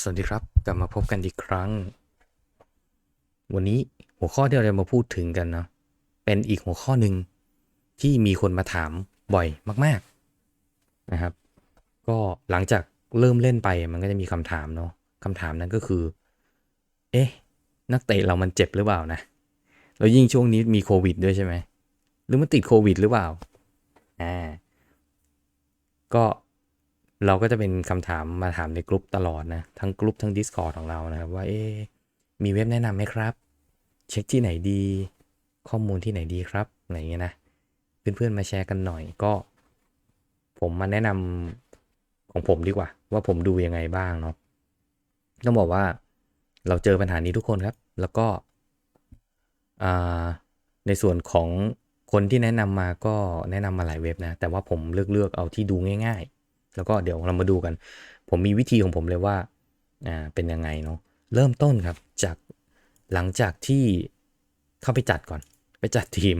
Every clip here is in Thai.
สวัสดีครับ กลับมาพบกันอีกครั้ง วันนี้หัวข้อที่เราจะมาพูดถึงกันเนาะเป็นอีกหัวข้อหนึ่งที่มีคนมาถามบ่อยมาก ๆนะครับ ก็หลังจากเริ่มเล่นไปมันก็จะมีคำถามเนาะคำถามนั้นก็คือ เอ๊ะ นักเตะเรามันเจ็บหรือเปล่านะแล้วยิ่งช่วงนี้มีโควิดด้วยใช่ไหมหรือมันติดโควิดหรือเปล่าอ่าก็ เราก็จะเป็นคำถามมาถามในกลุ่มตลอดนะ ทั้งกลุ่มทั้ง Discord ของเรานะครับ ว่าเอ๊มีเว็บแนะนำไหมครับ เช็คที่ไหนดี ข้อมูลที่ไหนดีครับอะไรอย่างเงี้ยนะ เพื่อนๆมาแชร์กันหน่อยก็ ผมมาแนะนำของผมดีกว่า ว่าผมดูยังไงบ้างเนาะต้องบอกว่าเราเจอปัญหานี้ทุกคนครับ แล้วก็ในส่วนของคนที่แนะนำมาก็แนะนำมาหลายเว็บนะ แต่ว่าผมเลือกเลือกเอาที่ดูง่าย แล้วก็เดี๋ยวเรามาดูกัน ผมมีวิธีของผมเลยว่าอ่าเป็นยังไงเนาะเริ่มต้นครับจากหลังจากที่เข้าไปจัดก่อน ไปจัดทีม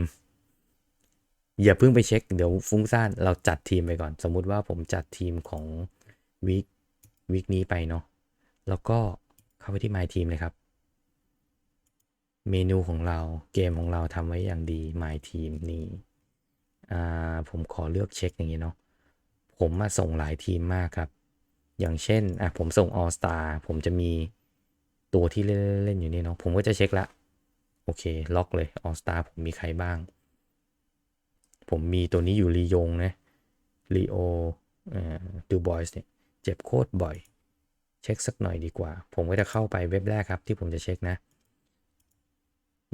อย่าเพิ่งไปเช็ค เดี๋ยวฟุ้งซ่านเราจัดทีมไปก่อน สมมุติว่าผมจัดทีมของวีควีคนี้ไปเนาะแล้วก็เข้าไปที่ My Team เลยครับ เมนูของเราเกมของเราทำไว้อย่างดี My Team นี่ อ่า ผมขอเลือกเช็คอย่างนี้เนาะ ผมมาส่งหลายทีมมากครับ อย่างเช่นอะผมส่ง All Star ผมจะมีตัวที่เล่นเล่นอยู่นี่เนาะผมก็จะเช็คละ โอเค ล็อกเลย All Star ผมมีใครบ้าง ผมมีตัวนี้อยู่ลียงนะลีโอดูบอยส์เนี่ยเจ็บโคตรบ่อย เช็คสักหน่อยดีกว่า ผมก็จะเข้าไปเว็บแรกครับ ที่ผมจะเช็คนะ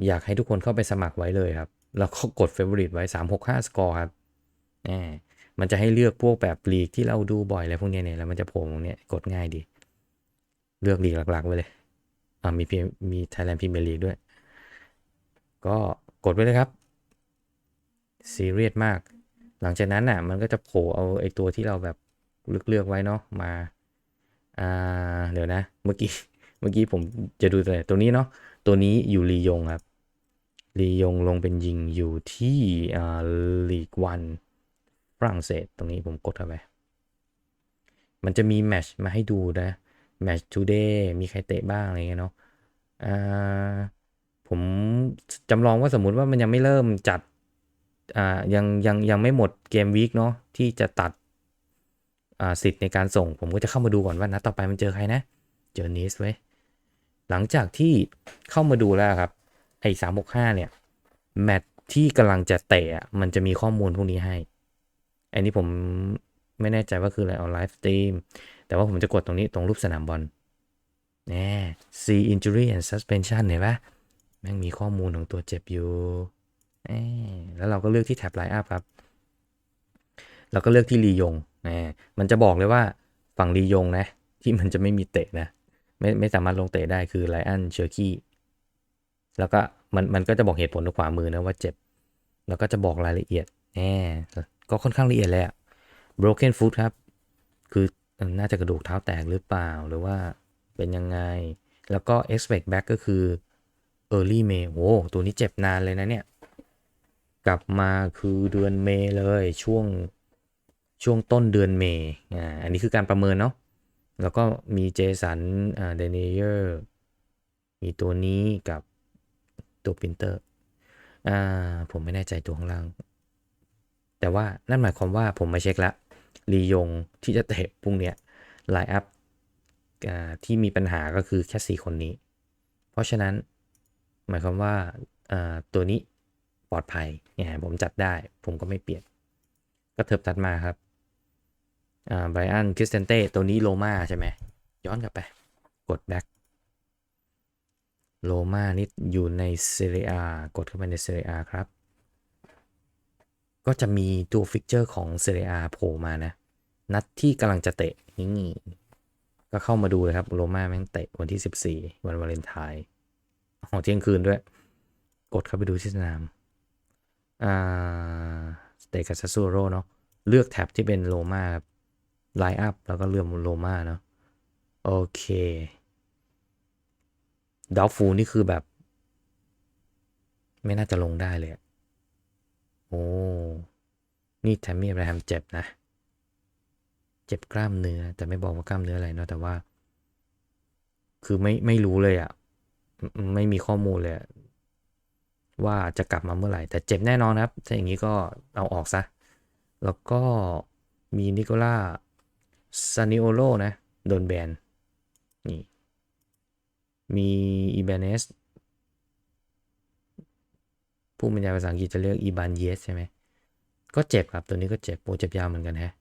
อยากให้ทุกคนเข้าไปสมัครไว้เลยครับ แล้วก็กด Favorite ไว้ 365 Score ครับแห มันจะให้เลือกพวกแบบลีกที่เราดูบ่อยอะไรพวกเนี้ยเนี่ยแล้วมันจะโผล่ตรงนี้กดง่ายดี เลือกลีกหลักๆไว้เลยอ่ามีพีมี Thailand Premier League ด้วย ก็กดไว้เลยครับซีเรียสมาก หลังจากนั้นน่ะ มันก็จะโผล่เอาไอ้ตัวที่เราแบบเลือกเลือกไว้เนาะมาอ่าเดี๋ยวนะ เมื่อกี้เมื่อกี้ผมจะดูตัวไหนตัวนี้เนาะตัวนี้อยู่ลียงครับลียงลงเป็นยิงอยู่ที่อ่าลีกวัน ฝรั่งเศสตรงนี้ผมกดเข้าไป มันจะมีแมชมาให้ดูนะแมชทูเดย์มีใครเตะบ้างอะไรเงี้ยเนาะอ่าผมจำลองว่าสมมุติว่ามันยังไม่เริ่มจัดอ่ายังยังยังไม่หมดเกมวีคเนาะที่จะตัดอ่าสิทธิ์ในการส่ง ผมก็จะเข้ามาดูก่อนว่านัดต่อไปมันเจอใครนะ เจอนิสไว้ยหลังจากที่เข้ามาดูแล้วครับ ไอ้สามหกห้าเนี่ย แมตช์ที่กำลังจะเตะมันจะมีข้อมูลพวกนี้ให้ อันนี้ผมไม่แน่ใจว่าคืออะไรออนไลฟ์สตรีมแต่ว่าผมจะกดตรงนี้ตรงรูปสนามบอลแน่ see injury and suspension เห็นปะแม่งมีข้อมูลของตัวเจ็บอยู่แล้วเราก็เลือกที่แท็บไลน์อัพครับ เราก็เลือกที่ลียงแน่มันจะบอกเลยว่าฝั่งลียงนะ ที่มันจะไม่มีเตะนะ ไม่ไม่สามารถลงเตะได้คือไลอันเชอร์คีแล้วก็มันมันก็จะบอกเหตุผลตรงขวามือนะว่าเจ็บ แล้วก็จะบอกรายละเอียดแน่ ก็ค่อนข้างละเอียดเลยอะ broken foot ครับ คือน่าจะกระดูกเท้าแตกหรือเปล่าหรือว่าเป็นยังไง แล้วก็ expect back ก็คือ early May โอ้ตัวนี้เจ็บนานเลยนะเนี่ย กลับมาคือเดือนเมย์เลยช่วงช่วงต้นเดือนเมย์อ่าอันนี้คือการประเมินเนาะแล้วก็มีเจสันอ่าเดนเยอร์มีตัวนี้กับตัวปินเตอร์อ่าผมไม่แน่ใจตัวข้างล่าง แต่ว่านั่นหมายความว่าผมมาเช็คแล้วลียงที่จะเตะพรุ่งเนี้ยไลน์อัพที่มีปัญหาก็คือแค่ 4 คนนี้ เพราะฉะนั้นหมายความว่าตัวนี้ปลอดภัยเนี่ยผมจัดได้ผมก็ไม่เปลี่ยน ก็เทิบตัดมาครับไบรอันคริสเตนเต้ตัวนี้โลมาใช่ไหมย้อนกลับไป กดแบ็กโลมานี่อยู่ในเซเรียกดเข้าไปในเซเรียครับ ก็จะมีตัวฟิกเจอร์ของเซเรียโผล่มานะ นัดที่กำลังจะเตะนี่ก็เข้ามาดูเลยครับ โรม่าแม่งเตะวันที่ 14 วันวาเลนไทน์หอเที่ยงคืนด้วย กดเข้าไปดูที่สนามอ่าเตะกับซัสซูโรเนาะเลือกแท็บที่เป็นโรม่าครับไลน์อัพแล้วก็เลือกโรม่าเนาะโอเคดอฟฟูนี่คือแบบ ไม่น่าจะลงได้เลยอะ โอ้ นี่แทมมี่แรมเจ็บนะ เจ็บกล้ามเนื้อ แต่ไม่บอกว่ากล้ามเนื้ออะไรเนาะแต่ว่า คือไม่ไม่รู้เลยอะไม่ไม่มีข้อมูลเลยว่าจะกลับมาเมื่อไหร่ แต่เจ็บแน่นอนครับ ถ้าอย่างนี้ก็เอาออกซะ แล้วก็มีนิโคล่าซานิโอโลนะ โดนแบน นี่ มีอีเบเนส ผู้บรรยายภาษาอังกฤษจะเรียกอีบานเยสใช่ไหม ก็เจ็บครับ ตัวนี้ก็เจ็บโปเจ็บยาวเหมือนกันฮะ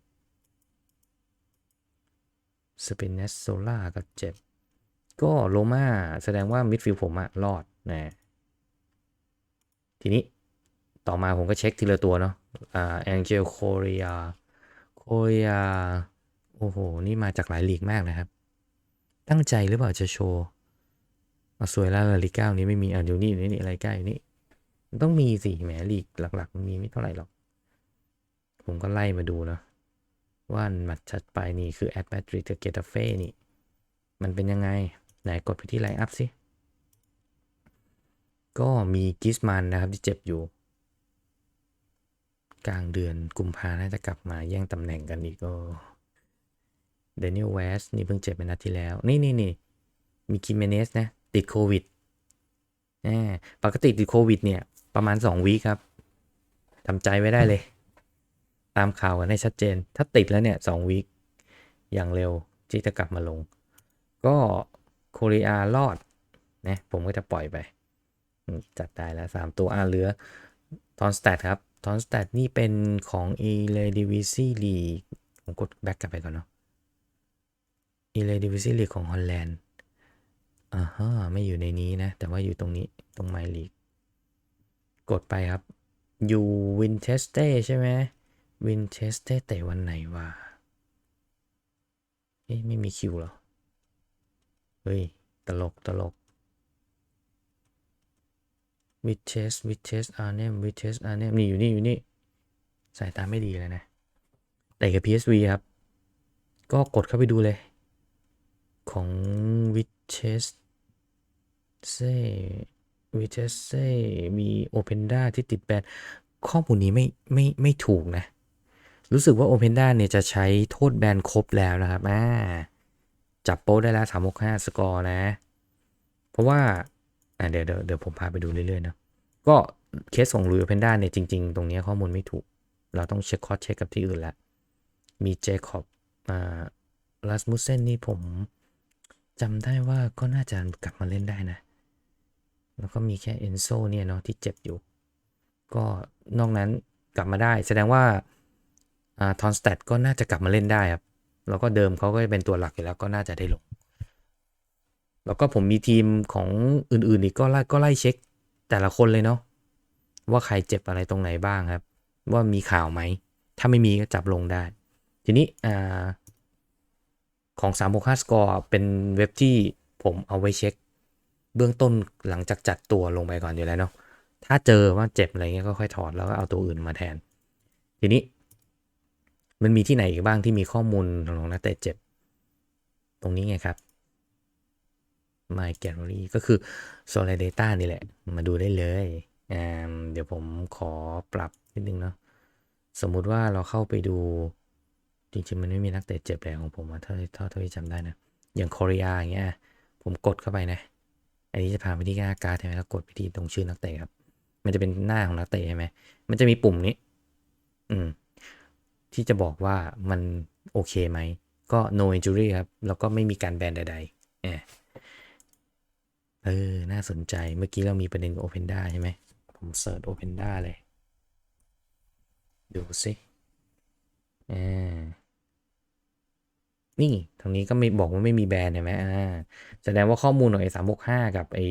สเปนเนสโซล่าก็เจ็บ ก็โลมาแสดงว่ามิดฟิลด์ผมอะรอดนะทีนี้ต่อมาผมก็เช็คทีละตัวเนาะอ่าแองเจลโคเรียโคเรียโอ้โห นี่มาจากหลายลีกมากนะครับ ตั้งใจหรือเปล่าจะโชว์สวยแล้วลาลิก้านี้ไม่มีอะเดี๋ยวนี้นี่นี่อะไรใกล้อยู่นี่ ต้องมีสิแหมลีกหลัก ๆ มันมีไม่เท่าไหร่หรอก ผมก็ไล่มาดูนะ ว่ามัดชัดไปนี่คือแอดแมดริดกับเกตาเฟ่นี่ มันเป็นยังไง ไหนกดไปที่ไลน์อัพสิ ก็มีกิสมันนะครับที่เจ็บอยู่ กลางเดือนกุมภาน่าจะกลับมาแย่งตำแหน่งกันอีกก็เดนิเอลเวสนี่เพิ่งเจ็บไปนัดที่แล้ว นี่นี่นี่มีคิมเมเนสนะ ติดโควิดแหมปกติติดโควิดเนี่ย ประมาณ 2วีคครับทำใจไว้ได้เลย ตามข่าวกันให้ชัดเจน ถ้าติดแล้วเนี่ยสองวีคอย่างเร็วที่จะกลับมาลง ก็โคเรียรอดนะผมก็จะปล่อยไปอืมจัดได้แล้ว 3 ตัวอ่าเหลือทอนสแตทครับทอนสแตทนี่เป็นของ e l e d i v i s i League ผมกดแบ็กกลับไปก่อนเนาะ e l e d i v i s i League ของฮอลแลนด์อ่าฮะไม่อยู่ในนี้นะ แต่ว่าอยู่ตรงนี้ตรง My League ก กดไปครับอยู่วินเชสเตใช่ไหมวินเชสเตเตะวันไหนวะเอ๊ะไม่มีคิวหรอ เฮ้ย ตลกตลกวิเชสวิเชสอาร์เนมวิเชสอาร์เนมนี่อยู่นี่อยู่นี่สายตาไม่ดีเลยนะ แต่กับ PSV ครับ ก็กดเข้าไปดูเลย ของวิเชสเซ วิเชสเซมีโอเพนดาที่ติดแบนข้อมูลนี้ไม่ไม่ไม่ถูกนะ รู้สึกว่า o p e n d a เนี่ยจะใช้โทษแบนครบแล้วนะครับอ่าจับโป๊ะได้แล้ว 365 สกอร์นะ เพราะว่าอ่าเดี๋ยวเดี๋ยวเดี๋ยวผมพาไปดูเรื่อยๆนะก็เคสของลุยโอเพนด้าเนี่ยจริง ๆ ตรงนี้ข้อมูลไม่ถูก เราต้องเช็คคอร์สเช็คกับที่อื่นแล้วมีเจคอบอ่าลาสมุสเซนนี่ผมจำได้ว่าก็น่าจะกลับมาเล่นได้นะ แล้วก็มีแค่เอนโซเนี่ยเนาะที่เจ็บอยู่ ก็นอกนั้นกลับมาได้ แสดงว่าทอนสแตทก็น่าจะกลับมาเล่นได้ครับ แล้วก็เดิมเขาก็เป็นตัวหลักอยู่แล้วก็น่าจะได้ลง แล้วก็ผมมีทีมของอื่นๆอีกก็ไล่ก็ไล่เช็ค แต่ละคนเลยเนาะว่าใครเจ็บอะไรตรงไหนบ้างครับ ว่ามีข่าวไหม ถ้าไม่มีก็จับลงได้ ทีนี้อ่าของ365 Score เป็นเว็บที่ผมเอาไว้เช็ค เบื้องต้นหลังจากจัดตัวลงไปก่อนอยู่แล้วเนาะถ้าเจอว่าเจ็บอะไรเงี้ยก็ค่อยถอดแล้วก็เอาตัวอื่นมาแทน ทีนี้ มันมีที่ไหนอีกบ้างที่มีข้อมูลของนักเตะเจ็บ ตรงนี้ไงครับ My Gallery ก็คือ Solid Data นี่แหละ มาดูได้เลยอ่าเดี๋ยวผมขอปรับนิดนึงเนาะสมมุติว่าเราเข้าไปดู จริงๆ มันไม่มีนักเตะเจ็บเลยของผมอะเท่าเท่าที่จำได้นะ อย่างคเรียอย่างเงี้ย ผมกดเข้าไปนะ อันนี้จะพาไปที่หน้าการ์ดใช่ไหมแล้วกดไปที่ตรงชื่อนักเตะครับ มันจะเป็นหน้าของนักเตะใช่ไหมมันจะมีปุ่มนี้ อืม ที่จะบอกว่ามันโอเคไหม ก็ no injury ครับ แล้วก็ไม่มีการแบนใดๆ เออเออน่าสนใจ เมื่อกี้เรามีประเด็น Openda ใช่ไหม ผมเสิร์ช Openda เลย ดูสิอ่า นี่ทางนี้ก็ไม่บอกว่าไม่มีแบรนด์เห็นไหมอ่าแสดงว่าข้อมูลของไอ้สามหกห้ากับไอ้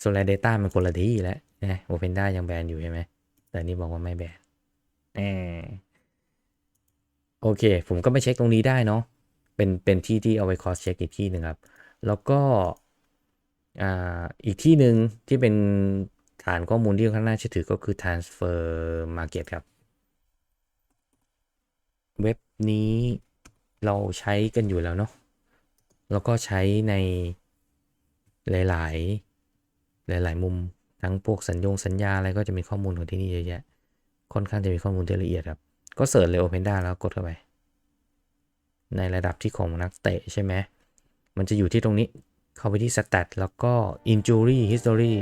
โซลาร์เดต้ามันคนละที่แล้วนะโอเพนด้ายังแบนอยู่ใช่ไหมแต่นี่บอกว่าไม่แบนแอาโอเค ผมก็ไปเช็คตรงนี้ได้เนาะเป็นเป็นที่ที่เอาไว้คอสเช็คอีกที่หนึ่งครับ แล้วก็อ่าอีกที่หนึ่งที่เป็นฐานข้อมูลที่ข้างน่าเชื่อถือก็คือ transfer market ครับ เว็บนี้ เราใช้กันอยู่แล้วเนาะแล้วก็ใช้ในหลาย ๆ หลาย ๆ มุมทั้งพวกสัญญงสัญญาอะไรก็จะมีข้อมูลของที่นี่เยอะแยะ ค่อนข้างจะมีข้อมูลที่ละเอียดครับ ก็เสิร์ชเลย Openda แล้วกดเข้าไป ในระดับที่ของนักเตะใช่ไหมมันจะอยู่ที่ตรงนี้เข้าไปที่ stat แล้วก็ injury history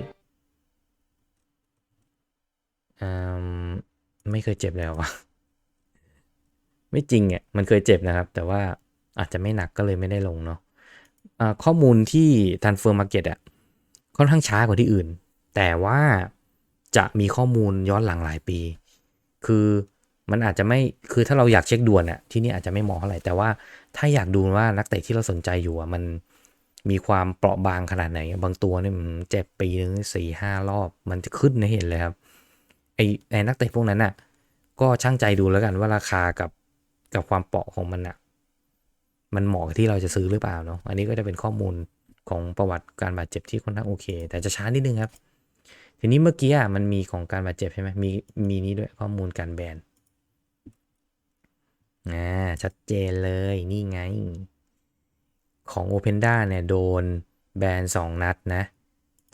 อืมไม่เคยเจ็บเลยเหรอะ ไม่จริงอะมันเคยเจ็บนะครับ แต่ว่าอาจจะไม่หนักก็เลยไม่ได้ลงเนาะอ่าข้อมูลที่ Transfer Market อะค่อนข้างช้ากว่าที่อื่น แต่ว่าจะมีข้อมูลย้อนหลังหลายปี คือมันอาจจะไม่คือถ้าเราอยากเช็คด่วนอะที่นี่อาจจะไม่เหมาะเท่าไหร่แต่ว่าถ้าอยากดูว่านักเตะที่เราสนใจอยู่อะมันมีความเปราะบางขนาดไหน บางตัวเนี่ยมันเจ็บปีนึงสี่ห้ารอบมันจะขึ้นให้เห็นเลยครับไอ้ไอ้นักเตะพวกนั้นน่ะก็ช่างใจดูแล้วกันว่าราคากับ กับความเปราะของมันน่ะมันเหมาะกับที่เราจะซื้อหรือเปล่าเนาะอันนี้ก็จะเป็นข้อมูลของประวัติการบาดเจ็บที่ค่อนข้างโอเค แต่จะช้านิดนึงครับ ทีนี้เมื่อกี้อะมันมีของการบาดเจ็บใช่ไหมมีมีนี้ด้วยข้อมูลการแบนอ่าชัดเจนเลยนี่ไง ของ o p e n d a เนี่ยโดนแบน2นัดนะ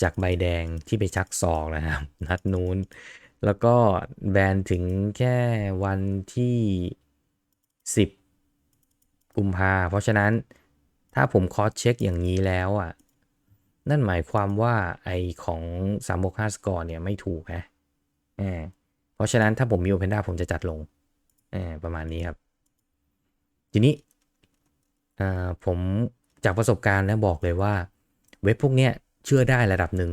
จากใบแดงที่ไปชักศอกนะครับ นัดนู้น แล้วก็แบนถึงแค่วันที่ 10 กุมภาเพราะฉะนั้นถ้าผมคอสเช็คอย่างนี้แล้วอะนั่นหมายความว่าไอของ365 score เนี่ยไม่ถูกนะเออเพราะฉะนั้นถ้าผมมี Openda ผมจะจัดลงเออประมาณนี้ครับ ทีนี้อ่าผมจากประสบการณ์นะบอกเลยว่า เว็บพวกเนี้ยเชื่อได้ระดับหนึ่ง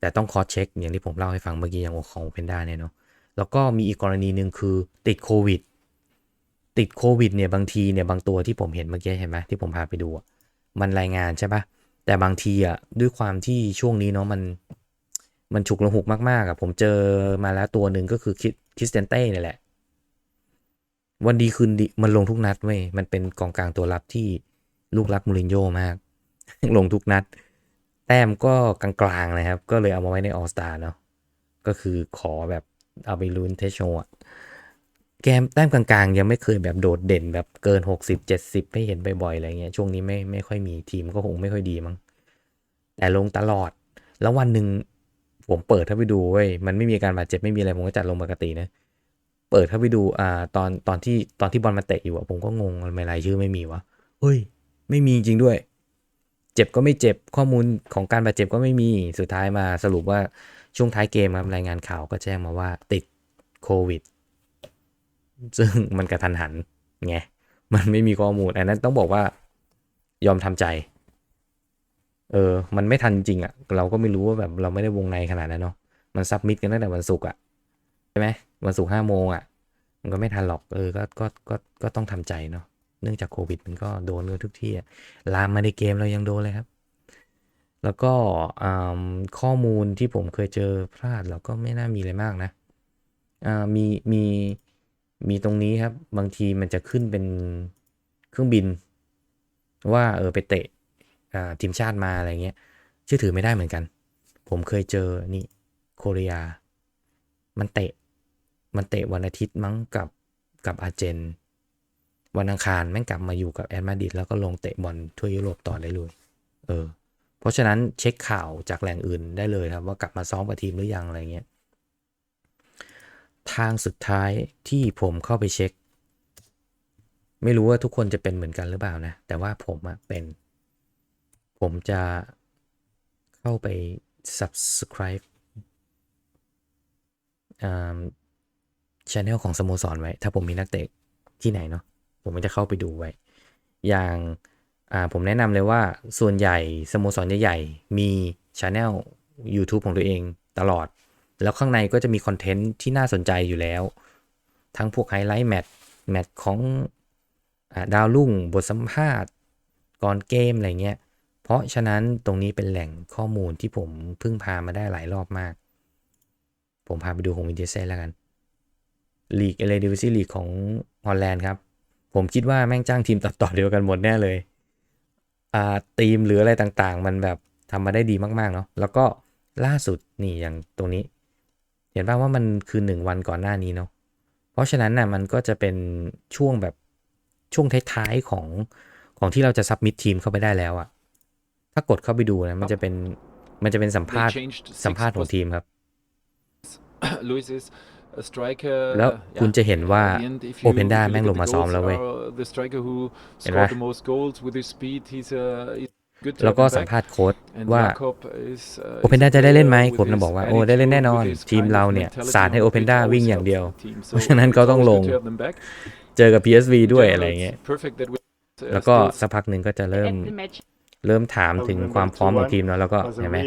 แต่ต้องคอสเช็คอย่างที่ผมเล่าให้ฟังเมื่อกี้อย่างของ Openda เนี่ยเนาะแล้วก็มีอีกกรณีหนึ่งคือติดโควิด ติดโควิดเนี่ยบางทีเนี่ยบางตัวที่ผมเห็นเมื่อกี้เห็นไหมที่ผมพาไปดู มันรายงานใช่ปะแต่บางทีอะด้วยความที่ช่วงนี้เนาะมันมันฉุกละหุกมากๆอะผมเจอมาแล้วตัวหนึ่งก็คือคริสเตนเต้เนี่ยแหละ วันดีคืนดีมันลงทุกนัดเว้ยมันเป็นกองกลางตัวรับที่ลูกรักมูรินโญ่มาก ลงทุกนัด แต้มก็กลางๆนะครับ ก็เลยเอามาไว้ในออสตาเนาะก็คือขอแบบเอาไปลุ้นเทสโชว์อะ แกมแต้มกลางๆ ยังไม่เคยแบบโดดเด่นแบบเกิน 60 70 ให้เห็นบ่อยๆอะไรเงี้ยช่วงนี้ไม่ไม่ค่อยมีทีมก็คงไม่ค่อยดีมั้งแต่ลงตลอด แล้ววันหนึ่งผมเปิดถ้าไปดูเว้ยมันไม่มีการบาดเจ็บไม่มีอะไรผมก็จัดลงปกตินะ เปิดถ้าไปดูอ่าตอนตอนที่ตอนที่บอลมาเตะอยู่อะผมก็งงทำไมรายชื่อไม่มีวะเฮ้ย ไม่มีจริงด้วย เจ็บก็ไม่เจ็บข้อมูลของการบาดเจ็บก็ไม่มีสุดท้ายมาสรุปว่าช่วงท้ายเกมครับรายงานข่าวก็แจ้งมาว่าติดโควิด ซึ่งมันกระทันหันไงมันไม่มีข้อมูลอันนั้นต้องบอกว่ายอมทำใจ เออ มันไม่ทันจริงอะ่ะ เราก็ไม่รู้ว่าแบบเราไม่ได้วงในขนาดนั้นเนาะมันซับมิดกันตั้งแต่วันศุกร์อะใช่ไหมวันศุกร์ห้าโมงอะ่ะ มันก็ไม่ทันหรอกเออก็ก็ก็ก็ต้องทำใจเนาะเนื่องจากโควิดมันก็โดนกันทุกที่อะลามมาในเกมเรายังโดนเลยครับ แล้วก็อ่าข้อมูลที่ผมเคยเจอพลาดเราก็ไม่น่ามีอะไรมากนะอ่ามีมี มีตรงนี้ครับ บางทีมันจะขึ้นเป็นเครื่องบิน ว่าเออไปเตะทีมชาติมาอะไรเงี้ยเชื่อถือไม่ได้เหมือนกัน ผมเคยเจอนี่โคเรีย มันเตะ มันเตะวันอาทิตย์มั้งกับกับอาร์เจน วันอังคารแม่งกลับมาอยู่กับแอดมาดิดแล้วก็ลงเตะบอลทั่วยุโรปต่อได้เลย เออ เพราะฉะนั้นเช็คข่าวจากแหล่งอื่นได้เลยครับ ว่ากลับมาซ้อมกับทีมหรือยังอะไรเงี้ย ทางสุดท้ายที่ผมเข้าไปเช็ค ไม่รู้ว่าทุกคนจะเป็นเหมือนกันหรือเปล่านะ แต่ว่าผมอะเป็น ผมจะเข้าไป subscribe อ่า channel ของสโมสรไว้ ถ้าผมมีนักเตะที่ไหนเนาะผมก็จะเข้าไปดูไว้ อย่างอ่าผมแนะนำเลยว่าส่วนใหญ่สโมสรใหญ่ๆมี channel YouTube ของตัวเองตลอด แล้วข้างในก็จะมีคอนเทนต์ที่น่าสนใจอยู่แล้ว ทั้งพวกไฮไลท์แมตช์แมตช์ของอดาวรุ่ง บทสัมภาษณ์ ก่อนเกม อะไรเงี้ย เพราะฉะนั้นตรงนี้เป็นแหล่งข้อมูลที่ผมเพึ่งพามาได้หลายรอบมาก ผมพาไปดูของวินเทเซ่แล้วกันลีกเอเลดิวิซีลีกของฮอลแลนด์ครับ ผมคิดว่าแม่งจ้างทีมตัดต่อเดียวกันหมดแน่เลยอ่าทีมหรืออะไรต่างๆ มันแบบทำมาได้ดีมากๆเนาะแล้วก็ล่าสุดนี่อย่างตรงนี้ เห็นป่าว่ามันคือหนึ่งวันก่อนหน้านี้เนาะเพราะฉะนั้นน่ะมันก็จะเป็นช่วงแบบช่วงท้ายๆของของที่เราจะซับมิดทีมเข้าไปได้แล้วอะถ้ากดเข้าไปดูนะมันจะเป็นมันจะเป็นสัมภาษณ์ They changed สัมภาษณ์ของทีมครับ Luis is a striker. แล้ว uh, คุณ yeah, จะเห็นว่า in the end, if you- Openda if you แม่ง look ล at ง the มาซ้อม goals, แล้วเว้ย uh, The striker who เห็นไหม scored the most goals with his speed, he's uh, he's good to แล้ว have ก็ him สัม back. ภาษณ์โค้ช And ว่า Jakob is, uh, โอเพน is ด้า a จะได้เล่นไหม player โค้ช with มา his บอกว่าโอ้ได้เล่นแน่นอน attitude, with his ทีม kind เรา of เนี่ย mentality สาดให้ on โอ the เพน pitch ด้า always วิ่งอย่าง helps เดียว the team. เพ So ราะฉะนั้น it's ก็ต้อง always ล good ง to have them back. เจอกับ PSV In ด้วย general, อะไร it's เงี้ย perfect that we, uh, แล้วก็ still สักพักหนึ่งก็จะเริ่ม At the match เริ่มถามถึงความพร้อมของทีมแล้วแล้วก็ was a เห็นไหม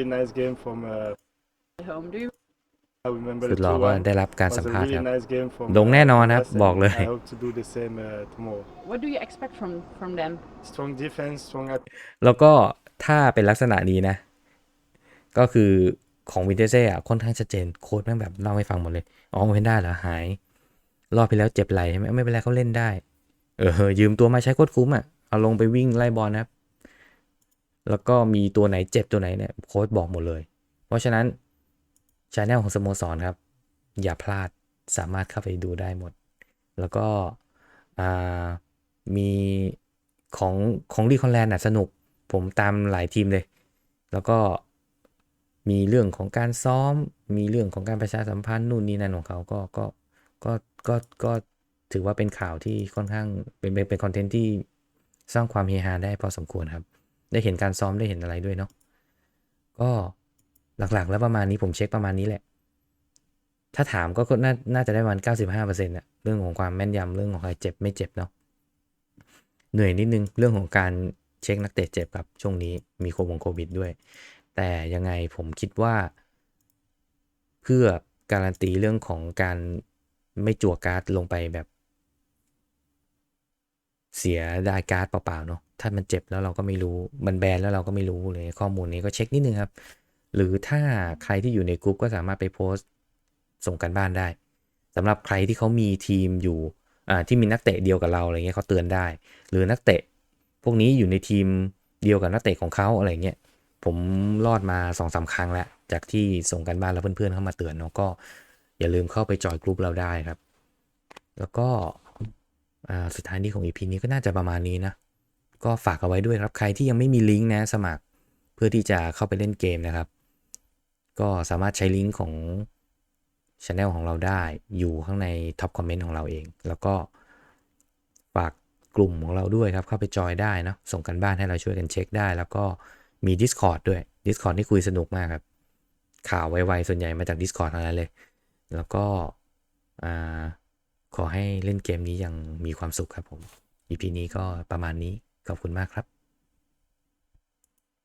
สุด the หล่อก็ 2-1. ได้รับการ Was สัม a ภาษณ์ really ครับ nice game from. ลงแน่นอน uh, ครับ us and บอกเลย I hope to do the same uh, tomorrow. What do you expect from from them? Strong defense, strong แล้วก็ถ้าเป็นลักษณะนี้นะ ก็คือของวินเทเซ่อะค่อนข้างชัดเจนโค้ดแม่งแบบเล่าให้ฟังหมดเลย อ๋อโอเพนด้าเหรอ หาย รอบไปแล้วเจ็บไหล่ใช่ไหมไม่เป็นไรเขาเล่นได้ เออ ยืมตัวมาใช้โคตรคุ้มอะ เอาลงไปวิ่งไล่บอลนะครับ แล้วก็มีตัวไหนเจ็บตัวไหนเนี่ยโค้ชบอกหมดเลย เพราะฉะนั้น ชาแนลของสโมสรครับ อย่าพลาดสามารถเข้าไปดูได้หมด แล้วก็มีของของรีคอนแลนด์อะสนุก ผมตามหลายทีมเลย แล้วก็มีเรื่องของการซ้อม มีเรื่องของการประชาสัมพันธ์นู่นนี่นั่นของเขาก็ก็ก็ก็ก็ถือว่าเป็นข่าวที่ค่อนข้างเป็นเป็นเป็นคอนเทนต์ที่สร้างความเฮฮาได้พอสมควรครับ ได้เห็นการซ้อมได้เห็นอะไรด้วยเนาะก็ หลักๆ แล้วประมาณนี้ผมเช็คประมาณนี้แหละ ถ้าถามก็น่าน่าจะได้ประมาณ95%อะเรื่องของความแม่นยำเรื่องของใครเจ็บไม่เจ็บเนาะเหนื่อยนิดนึงเรื่องของการเช็คนักเตะเจ็บครับช่วงนี้มีโควงโควิดด้วย แต่ยังไงผมคิดว่า เพื่อการันตีเรื่องของการไม่จั่วการ์ดลงไปแบบ เสียดายการ์ดเปล่าๆเนาะถ้ามันเจ็บแล้วเราก็ไม่รู้ มันแบนแล้วเราก็ไม่รู้เลยข้อมูลนี้ก็เช็คนิดนึงครับ หรือถ้าใครที่อยู่ในกลุ่มก็สามารถไปโพสต์ส่งกันบ้านได้สำหรับใครที่เขามีทีมอยู่ที่มีนักเตะเดียวกับเราอะไรเงี้ยเขาเตือนได้ หรือนักเตะพวกนี้อยู่ในทีมเดียวกับนักเตะของเขาอะไรเงี้ยผมรอดมาสองสาครั้งแล้ว จากที่ส่งกันบ้านแล้วเพื่อนๆเข้ามาเตือนเนาะก็อย่าลืมเข้าไปจอยกลุ่มเราได้ครับ แล้วก็สุดท้ายนี้ของ EP นี้ก็น่าจะประมาณนี้นะ ก็ฝากเอาไว้ด้วยครับใครที่ยังไม่มีลิงก์นะสมัครเพื่อที่จะเข้าไปเล่นเกมนะครับ ก็สามารถใช้ลิงก์ของช anel ของเราได้อยู่ข้างในท็อปคอมเมนต์ของเราเอง แล้วก็ฝากกลุ่มของเราด้วยครับ เข้าไปจอยได้นะส่งกันบ้านให้เราช่วยกันเช็คได้ แล้วก็มี Discord ด้วย Discord ที่คุยสนุกมากครับ ข่าวไวๆส่วนใหญ่มาจาก Discord ทั้งนั้นเลย แล้วก็ขอให้เล่นเกมนี้อย่างมีความสุขครับผม EP นี้ก็ประมาณนี้ขอบคุณมากครับ